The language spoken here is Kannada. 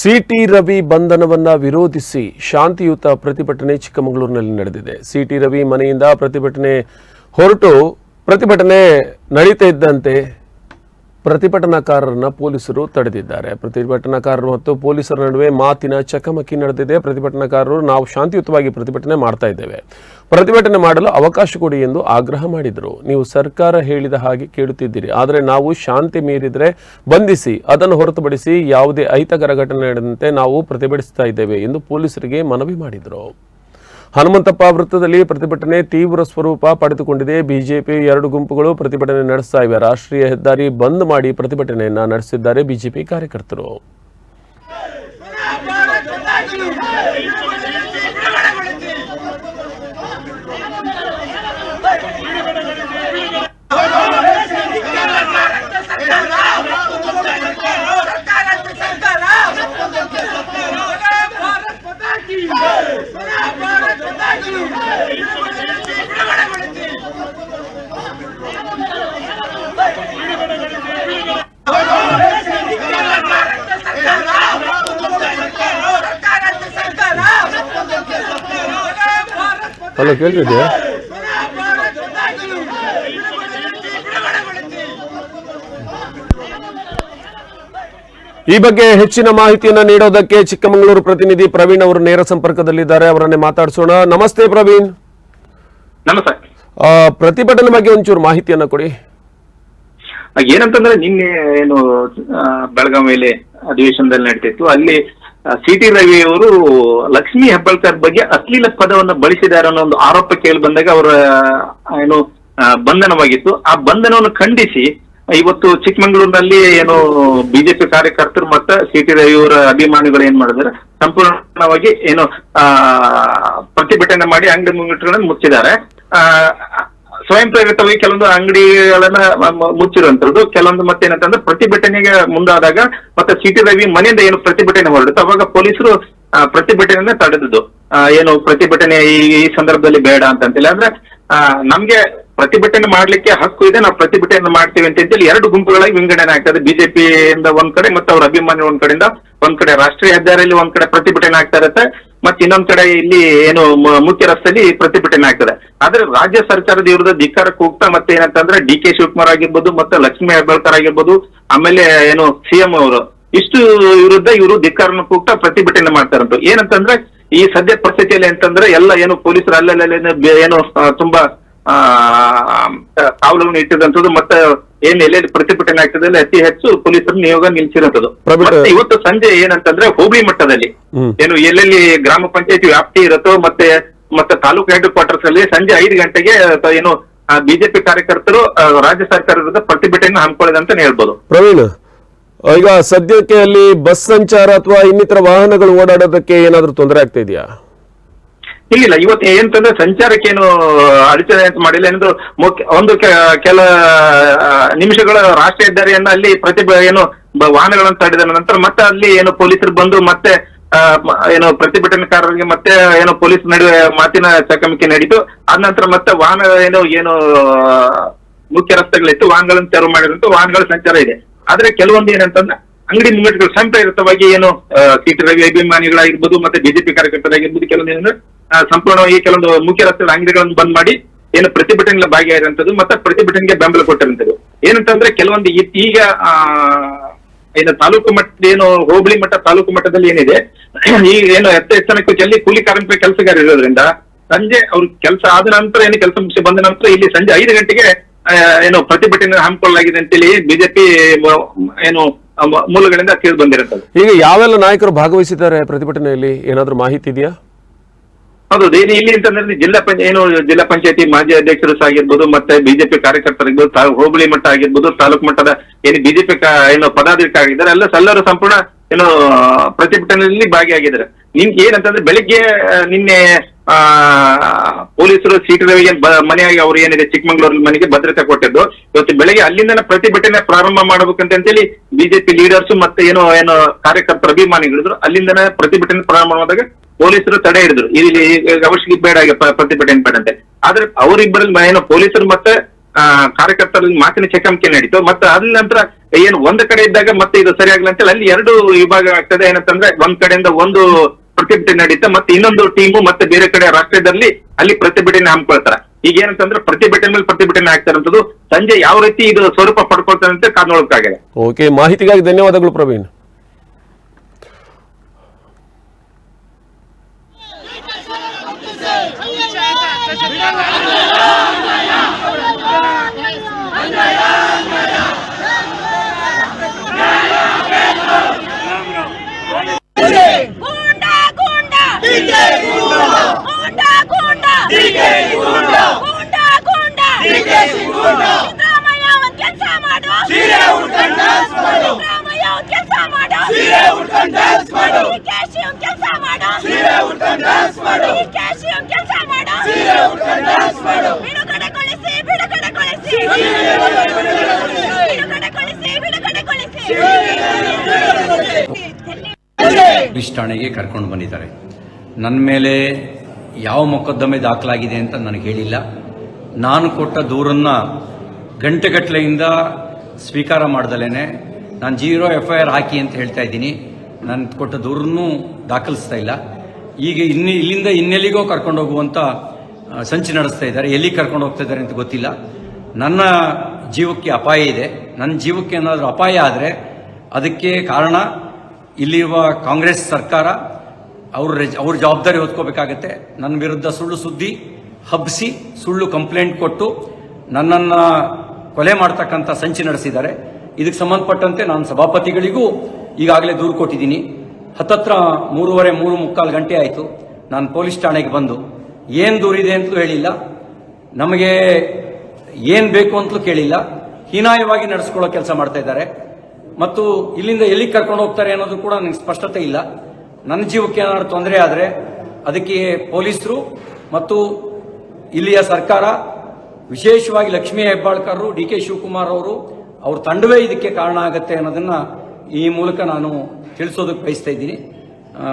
ಸಿಟಿ ರವಿ ಬಂಧನವನ್ನ ವಿರೋಧಿಸಿ ಶಾಂತಿಯುತ ಪ್ರತಿಭಟನೆ ಚಿಕ್ಕಮಗಳೂರಿನಲ್ಲಿ ನಡೆದಿದೆ. ಸಿಟಿ ರವಿ ಮನೆಯಿಂದ ಪ್ರತಿಭಟನೆ ಹೊರಟು ಪ್ರತಿಭಟನೆ ನಡೀತಾ ಇದ್ದಂತೆ ಪ್ರತಿಭಟನಾಕಾರರನ್ನ ಪೊಲೀಸರು ತಡೆದಿದ್ದಾರೆ. ಪ್ರತಿಭಟನಾಕಾರರು ಮತ್ತು ಪೊಲೀಸರ ನಡುವೆ ಮಾತಿನ ಚಕಮಕಿ ನಡೆದಿದೆ. ಪ್ರತಿಭಟನಾಕಾರರು ನಾವು ಶಾಂತಿಯುತವಾಗಿ ಪ್ರತಿಭಟನೆ ಮಾಡ್ತಾ ಇದ್ದೇವೆ. ಪ್ರತಿಭಟನೆ ಮಾಡಲು ಅವಕಾಶ ಕೊಡಿ ಎಂದು ಆಗ್ರಹ ಮಾಡಿದರು. ನೀವು ಸರ್ಕಾರ ಹೇಳಿದ ಹಾಗೆ ಕೇಳುತ್ತಿದ್ದೀರಿ. ಆದರೆ ನಾವು ಶಾಂತಿ ಮೀರಿದರೆ ಬಂಧಿಸಿ, ಅದನ್ನು ಹೊರತುಪಡಿಸಿ ಯಾವುದೇ ಅಹಿತಕರ ಘಟನೆ ನಡೆದಂತೆ ನಾವು ಪ್ರತಿಭಟಿಸ್ತಾ ಇದ್ದೇವೆ ಎಂದು ಪೊಲೀಸರಿಗೆ ಮನವಿ ಮಾಡಿದರು. ಹನುಮಂತಪ್ಪ ವೃತ್ತದಲ್ಲಿ ಪ್ರತಿಭಟನೆ ತೀವ್ರ ಸ್ವರೂಪ ಪಡೆದುಕೊಂಡಿದೆ. ಬಿಜೆಪಿ ಎರಡು ಗುಂಪುಗಳು ಪ್ರತಿಭಟನೆ ನಡೆಸ್ತಾ ಇವೆ. ರಾಷ್ಟ್ರೀಯ ಹೆದ್ದಾರಿ ಬಂದ್ ಮಾಡಿ ಪ್ರತಿಭಟನೆಯನ್ನ ನಡೆಸಿದ್ದಾರೆ ಬಿಜೆಪಿ ಕಾರ್ಯಕರ್ತರು. ಹಲೋ ಕೇಳ್ತಿದ್ಯಾ? ಈ ಬಗ್ಗೆ ಹೆಚ್ಚಿನ ಮಾಹಿತಿಯನ್ನು ನೀಡೋದಕ್ಕೆ ಚಿಕ್ಕಮಗಳೂರು ಪ್ರತಿನಿಧಿ ಪ್ರವೀಣ್ ಅವರು ನೇರ ಸಂಪರ್ಕದಲ್ಲಿದ್ದಾರೆ. ಅವರನ್ನೇ ಮಾತಾಡಿಸೋಣ. ನಮಸ್ತೆ ಪ್ರವೀಣ್. ನಮಸ್ತೆ. ಪ್ರತಿಭಟನೆ ಬಗ್ಗೆ ಒಂಚೂರು ಮಾಹಿತಿಯನ್ನ ಕೊಡಿ. ಏನಂತಂದ್ರೆ ನಿನ್ನೆ ಏನು ಬೆಳಗಾವಿ ಬೆಳಗಾವಿಯಲ್ಲಿ ಅಧಿವೇಶನದಲ್ಲಿ ನಡೀತಿತ್ತು. ಅಲ್ಲಿ ಸಿ ಟಿ ರವಿ ಅವರು ಲಕ್ಷ್ಮೀ ಹೆಬ್ಬಾಳ್ಕರ್ ಬಗ್ಗೆ ಅಶ್ಲೀಲ ಪದವನ್ನು ಬಳಸಿದ್ದಾರೆ ಅನ್ನೋ ಒಂದು ಆರೋಪ ಕೇಳಿ ಬಂದಾಗ ಅವರ ಏನು ಬಂಧನವಾಗಿತ್ತು. ಆ ಬಂಧನವನ್ನು ಖಂಡಿಸಿ, ಇವತ್ತು ಚಿಕ್ಕಮಗಳೂರಿನಲ್ಲಿ ಏನು ಬಿಜೆಪಿ ಕಾರ್ಯಕರ್ತರು ಮತ್ತು ಸಿ ಟಿ ರವಿ ಅವರ ಅಭಿಮಾನಿಗಳು ಏನ್ ಮಾಡಿದ್ದಾರೆ? ಸಂಪೂರ್ಣವಾಗಿ ಏನು ಪ್ರತಿಭಟನೆ ಮಾಡಿ ಅಂಗಡಿ ಮುಂಗಟ್ಟುಗಳನ್ನು ಮುಚ್ಚಿದ್ದಾರೆ. ಸ್ವಯಂ ಪ್ರೇರಿತವಾಗಿ ಕೆಲವೊಂದು ಅಂಗಡಿಗಳನ್ನ ಮುಚ್ಚಿರುವಂತದ್ದು. ಕೆಲವೊಂದು ಮತ್ತೇನಂತಂದ್ರೆ ಪ್ರತಿಭಟನೆಗೆ ಮುಂದಾದಾಗ ಮತ್ತೆ ಸಿಟಿ ರವಿ ಮನೆಯಿಂದ ಏನು ಪ್ರತಿಭಟನೆ ಹೊರಡುತ್ತೆ ಅವಾಗ ಪೊಲೀಸರು ಪ್ರತಿಭಟನೆಯನ್ನ ತಡೆದದ್ದು. ಏನು ಪ್ರತಿಭಟನೆ ಈ ಸಂದರ್ಭದಲ್ಲಿ ಬೇಡ ಅಂತ ಅಂತೇಳಿ ಅಂದ್ರೆ ಆ, ನಮ್ಗೆ ಪ್ರತಿಭಟನೆ ಮಾಡ್ಲಿಕ್ಕೆ ಹಕ್ಕು ಇದೆ ನಾವು ಪ್ರತಿಭಟನೆ ಮಾಡ್ತೀವಿ ಅಂತ ಹೇಳಿ ಎರಡು ಗುಂಪುಗಳಾಗಿ ವಿಂಗಡಣೆ ಆಗ್ತದೆ. ಬಿಜೆಪಿ ಇಂದ ಒಂದ್ ಕಡೆ ಮತ್ತೆ ಅವ್ರ ಅಭಿಮಾನಿ ಒಂದ್ ಕಡೆಯಿಂದ ಒಂದ್ ಕಡೆ ರಾಷ್ಟ್ರೀಯ ಹೆದ್ದಾರಿಯಲ್ಲಿ ಒಂದ್ ಕಡೆ ಪ್ರತಿಭಟನೆ ಆಗ್ತಾ ಇರುತ್ತೆ. ಮತ್ತೆ ಇನ್ನೊಂದ್ ಕಡೆ ಇಲ್ಲಿ ಏನು ಮುಖ್ಯ ರಸ್ತೆಯಲ್ಲಿ ಪ್ರತಿಭಟನೆ ಆಗ್ತದೆ ಆದ್ರೆ ರಾಜ್ಯ ಸರ್ಕಾರದ ವಿರುದ್ಧ ಧಿಕ್ಕಾರ ಹೋಗ್ತಾ ಮತ್ತೆ ಏನಂತಂದ್ರೆ ಡಿ ಕೆ ಶಿವಕುಮಾರ್ ಆಗಿರ್ಬೋದು ಮತ್ತೆ ಲಕ್ಷ್ಮೀ ಹೆಬ್ಬಾಳ್ಕರ್ ಆಗಿರ್ಬೋದು ಆಮೇಲೆ ಏನು ಸಿಎಂ ಅವರು ಇಷ್ಟು ವಿರುದ್ಧ ಇವರು ಧಿಕ್ಕಾರನ ಕೂಗ್ತಾ ಪ್ರತಿಭಟನೆ ಮಾಡ್ತಾರಂತ ಏನಂತಂದ್ರೆ ಈ ಸದ್ಯ ಪರಿಸ್ಥಿತಿಯಲ್ಲಿ ಅಂತಂದ್ರೆ ಎಲ್ಲ ಏನು ಪೊಲೀಸರು ಅಲ್ಲಲ್ಲಿ ಏನು ತುಂಬಾ ಆ ಕಾವಲನ್ನು ಇಟ್ಟಿದಂಥದ್ದು ಮತ್ತೆ ಏನ್ ಎಲ್ಲೆಲ್ಲಿ ಪ್ರತಿಭಟನೆ ಆಗ್ತದೆ ಅಲ್ಲಿ ಅತಿ ಹೆಚ್ಚು ಪೊಲೀಸರು ನಿಯೋಗ ನಿಲ್ಸಿರೋದು. ಮತ್ತೆ ಇವತ್ತು ಸಂಜೆ ಏನಂತಂದ್ರೆ ಹೋಬಳಿ ಮಟ್ಟದಲ್ಲಿ. ಏನು ಎಲ್ಲೆಲ್ಲಿ ಗ್ರಾಮ ಪಂಚಾಯತಿ ವ್ಯಾಪ್ತಿ ಇರುತ್ತೋ ಮತ್ತೆ ಮತ್ತೆ ತಾಲೂಕು ಹೆಡ್ ಕ್ವಾರ್ಟರ್ಸ್ ಅಲ್ಲಿ ಸಂಜೆ ಐದು ಗಂಟೆಗೆ ಏನು ಬಿಜೆಪಿ ಕಾರ್ಯಕರ್ತರು ರಾಜ್ಯ ಸರ್ಕಾರದ ಪ್ರತಿಭಟನೆ ಹಮ್ಮಿಕೊಳ್ಳಿದೆ ಅಂತ ಹೇಳ್ಬೋದು. ಪ್ರವೀಣ್ ಈಗ ಸದ್ಯಕ್ಕೆ ಅಲ್ಲಿ ಬಸ್ ಸಂಚಾರ ಅಥವಾ ಇನ್ನಿತರ ವಾಹನಗಳು ಓಡಾಡೋದಕ್ಕೆ ಏನಾದ್ರೂ ತೊಂದರೆ ಆಗ್ತಾ ಇದೆಯಾ? ಇಲ್ಲ ಇವತ್ತು ಏನಂತಂದ್ರೆ ಸಂಚಾರಕ್ಕೆ ಏನು ಅಡಚಣೆ ಅಂತ ಮಾಡಿಲ್ಲ. ಏನಂದ್ರೆ ಮುಖ್ಯ, ಒಂದು ಕೆಲ ನಿಮಿಷಗಳ ರಾಷ್ಟ್ರೀಯ ಹೆದ್ದಾರಿಯನ್ನ ಅಲ್ಲಿ ಪ್ರತಿ ಏನು ವಾಹನಗಳನ್ನು ತಡೆದ ನಂತರ ಮತ್ತೆ ಅಲ್ಲಿ ಏನು ಪೊಲೀಸರು ಬಂದು ಮತ್ತೆ ಏನು ಪ್ರತಿಭಟನಾಕಾರರಿಗೆ ಮತ್ತೆ ಏನು ಪೊಲೀಸ್ ನಡುವೆ ಮಾತಿನ ಚಕಮಕಿ ನಡೀತು. ಆದ ನಂತರ ಮತ್ತೆ ವಾಹನ ಏನು ಏನು ಮುಖ್ಯ ರಸ್ತೆಗಳಿತ್ತು. ವಾಹನಗಳನ್ನು ತೆರವು ಮಾಡಿದಂತ ವಾಹನಗಳ ಸಂಚಾರ ಇದೆ. ಆದ್ರೆ ಕೆಲವೊಂದು ಏನಂತಂದ್ರೆ ಅಂಗಡಿ ಮುಂಗಟ್ಟುಗಳು ಸಂಪ್ರದಾಯಿತವಾಗಿ ಏನು ಸಿಟಿ ರವಿ ಅಭಿಮಾನಿಗಳಾಗಿರ್ಬೋದು ಮತ್ತೆ ಬಿಜೆಪಿ ಕಾರ್ಯಕರ್ತರಾಗಿರ್ಬೋದು ಕೆಲವೊಂದು ಸಂಪೂರ್ಣವಾಗಿ ಕೆಲವೊಂದು ಮುಖ್ಯ ರಸ್ತೆಗಳ ಅಂಗಡಿಗಳನ್ನು ಬಂದ್ ಮಾಡಿ ಏನು ಪ್ರತಿಭಟನೆಗಳ ಭಾಗಿಯಾಗಿರುವಂತದ್ದು ಮತ್ತೆ ಪ್ರತಿಭಟನೆಗೆ ಬೆಂಬಲ ಕೊಟ್ಟಿರುವಂತದ್ದು ಏನಂತಂದ್ರೆ ಕೆಲವೊಂದು ಈಗ ಏನು ತಾಲೂಕು ಮಟ್ಟ ಏನು ಹೋಬಳಿ ಮಟ್ಟ, ತಾಲೂಕು ಮಟ್ಟದಲ್ಲಿ ಏನಿದೆ ಈಗ ಏನು ಎತ್ತ ಎತ್ತನಕ್ಕೂ ಚೆಲ್ಲಿ ಕೂಲಿ ಕಾರ್ಮಿಕ ಕೆಲಸಗಾರ ಇರೋದ್ರಿಂದ ಸಂಜೆ ಅವ್ರ ಕೆಲಸ ಆದ ನಂತರ ಏನು ಕೆಲಸ ಮುಗಿಸಿ ಬಂದ ನಂತರ ಇಲ್ಲಿ ಸಂಜೆ ಐದು ಗಂಟೆಗೆ ಏನು ಪ್ರತಿಭಟನೆ ಹಮ್ಮಿಕೊಳ್ಳಲಾಗಿದೆ ಅಂತೇಳಿ ಬಿಜೆಪಿ ಏನು ಮೂಲಗಳಿಂದ ತಿಳಿದು ಬಂದಿರುತ್ತದೆ ಈಗ ಯಾವೆಲ್ಲ ನಾಯಕರು ಭಾಗವಹಿಸಿದ್ದಾರೆ ಪ್ರತಿಭಟನೆಯಲ್ಲಿ? ಏನಾದ್ರೂ ಮಾಹಿತಿ ಇದೆಯಾ? ಹೌದು ಇಲ್ಲಿ ಇಲ್ಲಿ ಅಂತಂದ್ರೆ ಜಿಲ್ಲಾ ಪಂಚಾಯತ್ ಏನು ಜಿಲ್ಲಾ ಪಂಚಾಯತಿ ಮಾಜಿ ಅಧ್ಯಕ್ಷರು ಸಹ ಆಗಿರ್ಬೋದು ಮತ್ತೆ ಬಿಜೆಪಿ ಕಾರ್ಯಕರ್ತರಾಗಿರ್ಬೋದು ತಾ- ಹೋಬಳಿ ಮಟ್ಟ ಆಗಿರ್ಬೋದು ತಾಲೂಕು ಮಟ್ಟದ ಏನು ಬಿಜೆಪಿ ಏನು ಪದಾಧಿಕಾರಿಗಳಿದ್ದಾರೆ ಎಲ್ಲ ಸಲ್ಲರು ಸಂಪೂರ್ಣ ಏನು ಪ್ರತಿಭಟನೆಯಲ್ಲಿ ಭಾಗಿಯಾಗಿದ್ದಾರೆ. ನಿಮ್ಗೆ ಏನಂತಂದ್ರೆ ಬೆಳಿಗ್ಗೆ ನಿನ್ನೆ ಪೊಲೀಸರು ಸೀಟ್ ರವಿಗೆ ಬ- ಮನೆಯಾಗಿ ಅವ್ರು ಏನಿದೆ ಚಿಕ್ಕಮಂಗ್ಳೂರ್ ಮನೆಗೆ ಭದ್ರತೆ ಕೊಟ್ಟಿದ್ದು. ಇವತ್ತು ಬೆಳಗ್ಗೆ ಅಲ್ಲಿಂದ ಪ್ರತಿಭಟನೆ ಪ್ರಾರಂಭ ಮಾಡಬೇಕಂತ ಅಂತೇಳಿ ಬಿಜೆಪಿ ಲೀಡರ್ಸ್ ಮತ್ತೆ ಏನು ಏನು ಕಾರ್ಯಕರ್ತರ ಅಭಿಮಾನಿಗಳಿದ್ರು. ಅಲ್ಲಿಂದನೇ ಪ್ರತಿಭಟನೆ ಪ್ರಾರಂಭ ಮಾಡಿದಾಗ ಪೊಲೀಸರು ತಡೆ ಹಿಡಿದ್ರು. ಇಲ್ಲಿ ಅವಶ್ಯಕ ಬೇಡ ಪ್ರತಿಭಟನೆ ಬೇಡ ಅಂತ. ಆದ್ರೆ ಅವರಿಬ್ಬರಲ್ಲಿ ಏನೋ ಪೊಲೀಸರು ಮತ್ತೆ ಆ, ಕಾರ್ಯಕರ್ತರಲ್ಲಿ ಮಾತಿನ ಚಕಮಕಿ ನಡೀತು. ಮತ್ತೆ ಅದ ನಂತರ ಏನು ಒಂದ್ ಕಡೆ ಇದ್ದಾಗ ಮತ್ತೆ ಇದು ಸರಿಯಾಗಲ್ಲ ಅಂತೇಳಿ ಅಲ್ಲಿ ಎರಡು ವಿಭಾಗ ಆಗ್ತದೆ. ಏನಂತಂದ್ರೆ ಒಂದ್ ಕಡೆಯಿಂದ ಒಂದು ಪ್ರತಿಭಟನೆ ನಡೀತಾ ಮತ್ತೆ ಇನ್ನೊಂದು ಟೀಮು ಮತ್ತೆ ಬೇರೆ ಕಡೆ ರಾಷ್ಟ್ರದಲ್ಲಿ ಅಲ್ಲಿ ಪ್ರತಿಭಟನೆ ಹಮ್ಮಿಕೊಳ್ತಾರೆ. ಈಗ ಏನಂತಂದ್ರೆ ಪ್ರತಿಭಟನೆ ಮೇಲೆ ಪ್ರತಿಭಟನೆ ಆಗ್ತಾರಂತದ್ದು ಸಂಜೆ ಯಾವ ರೀತಿ ಇದು ಸ್ವರೂಪ ಪಡ್ಕೊಳ್ತಾರೆ ಅಂತ ಕಾದ್ ನೋಡಕ್ಕಾಗಿದೆ ಓಕೆ ಮಾಹಿತಿಗಾಗಿ ಧನ್ಯವಾದಗಳು ಪ್ರವೀಣ್ ಗೂಂಡಾ ಗೂಂಡಾ ಡಿಕೆ ಗೂಂಡಾ ಗೂಂಡಾ ಗೂಂಡಾ ಡಿಕೆ ಗೂಂಡಾ ಗೂಂಡಾ ಗೂಂಡಾ ಡಿಕೆ ಗೂಂಡಾ ಸಿದ್ದರಾಮಯ್ಯ ಒಂದ್ ಕೆಲಸ ಮಾಡು ಸೀರೆ ಉಟ್ಕೊಂಡು ಡ್ಯಾನ್ಸ್ ಮಾಡು ಸಿದ್ದರಾಮಯ್ಯ ಒಂದ್ ಕೆಲಸ ಮಾಡು ಸೀರೆ ಉಟ್ಕೊಂಡು ಡ್ಯಾನ್ಸ್ ಮಾಡು ಡಿಕೆಶಿ ಒಂದ್ ಕೆಲಸ ಮಾಡು ಸೀರೆ ಉಟ್ಕೊಂಡು ಡ್ಯಾನ್ಸ್ ಮಾಡು. ಡಿಕೆಶಿ ಒಂದ್ ಕೆಲಸ ಮಾಡು. ಸೀರೆ ಉಟ್ಕೊಂಡು ಡ್ಯಾನ್ಸ್ ಮಾಡು. ಬಿಡುಗಡೆಗೊಳಿಸಿ ಬಿಡುಗಡೆಗೊಳಿಸಿ ಬಿಡುಗಡೆಗೊಳಿಸಿ ಬಿಡುಗಡೆಗೊಳಿಸಿ ಪೊಲೀಸ್ ಠಾಣೆಗೆ ಕರ್ಕೊಂಡು ಬಂದಿದ್ದಾರೆ. ನನ್ನ ಮೇಲೆ ಯಾವ ಮೊಕದ್ದಮೆ ದಾಖಲಾಗಿದೆ ಅಂತ ನನಗೆ ಹೇಳಿಲ್ಲ. ನಾನು ಕೊಟ್ಟ ದೂರನ್ನ ಗಂಟೆಗಟ್ಟಲೆಯಿಂದ ಸ್ವೀಕಾರ ಮಾಡ್ದಲೇನೆ. ನಾನು ಜೀರೋ ಎಫ್ ಐ ಆರ್ ಹಾಕಿ ಅಂತ ಹೇಳ್ತಾ ಇದ್ದೀನಿ. ನಾನು ಕೊಟ್ಟ ದೂರನ್ನೂ ದಾಖಲಿಸ್ತಾ ಇಲ್ಲ. ಈಗ ಇನ್ನು ಇಲ್ಲಿಂದ ಇನ್ನೆಲ್ಲಿಗೋ ಕರ್ಕೊಂಡು ಹೋಗುವಂತ ಸಂಚು ನಡೆಸ್ತಾ ಇದ್ದಾರೆ. ಎಲ್ಲಿ ಕರ್ಕೊಂಡು ಹೋಗ್ತಾ ಇದ್ದಾರೆ ಅಂತ ಗೊತ್ತಿಲ್ಲ. ನನ್ನ ಜೀವಕ್ಕೆ ಅಪಾಯ ಇದೆ. ನನ್ನ ಜೀವಕ್ಕೆ ಏನಾದರೂ ಅಪಾಯ ಆದರೆ ಅದಕ್ಕೆ ಕಾರಣ ಇಲ್ಲಿರುವ ಕಾಂಗ್ರೆಸ್ ಸರ್ಕಾರ, ಅವ್ರ ಅವ್ರ ಜವಾಬ್ದಾರಿ ಹೊತ್ಕೋಬೇಕಾಗತ್ತೆ. ನನ್ನ ವಿರುದ್ಧ ಸುಳ್ಳು ಸುದ್ದಿ ಹಬ್ಬಿಸಿ ಸುಳ್ಳು ಕಂಪ್ಲೇಂಟ್ ಕೊಟ್ಟು ನನ್ನನ್ನು ಕೊಲೆ ಮಾಡ್ತಕ್ಕಂಥ ಸಂಚು ನಡೆಸಿದ್ದಾರೆ. ಇದಕ್ಕೆ ಸಂಬಂಧಪಟ್ಟಂತೆ ನಾನು ಸಭಾಪತಿಗಳಿಗೂ ಈಗಾಗಲೇ ದೂರು ಕೊಟ್ಟಿದ್ದೀನಿ. ಹತ್ತತ್ರ ಮೂರುವರೆ ಮೂರು ಮುಕ್ಕಾಲು ಗಂಟೆ ಆಯಿತು. ನಾನು ಪೊಲೀಸ್ ಠಾಣೆಗೆ ಬಂದು, ಏನು ದೂರಿದೆ ಅಂತಲೂ ಹೇಳಿಲ್ಲ. ನಮಗೆ ಏನು ಬೇಕು ಅಂತಲೂ ಕೇಳಿಲ್ಲ. ಹೀನಾಯವಾಗಿ ನಡೆಸ್ಕೊಳ್ಳೋ ಕೆಲಸ ಮಾಡ್ತಾ ಇದ್ದಾರೆ. ಮತ್ತು ಇಲ್ಲಿಂದ ಎಲ್ಲಿ ಕರ್ಕೊಂಡು ಹೋಗ್ತಾರೆ ಅನ್ನೋದು ಕೂಡ ನನಗೆ ಸ್ಪಷ್ಟತೆ ಇಲ್ಲ. ನನ್ನ ಜೀವಕ್ಕೆ ಏನಾದ್ರು ತೊಂದರೆ ಆದರೆ ಅದಕ್ಕೆ ಪೊಲೀಸರು ಮತ್ತು ಇಲ್ಲಿಯ ಸರ್ಕಾರ, ವಿಶೇಷವಾಗಿ ಲಕ್ಷ್ಮೀ ಹೆಬ್ಬಾಳ್ಕರ್ ಡಿ ಕೆ ಶಿವಕುಮಾರ್ ಅವರು, ಅವ್ರ ತಂಡವೇ ಇದಕ್ಕೆ ಕಾರಣ ಆಗುತ್ತೆ ಅನ್ನೋದನ್ನ ಈ ಮೂಲಕ ನಾನು ತಿಳಿಸೋದಕ್ಕೆ ಬಯಸ್ತಾ ಇದ್ದೀನಿ.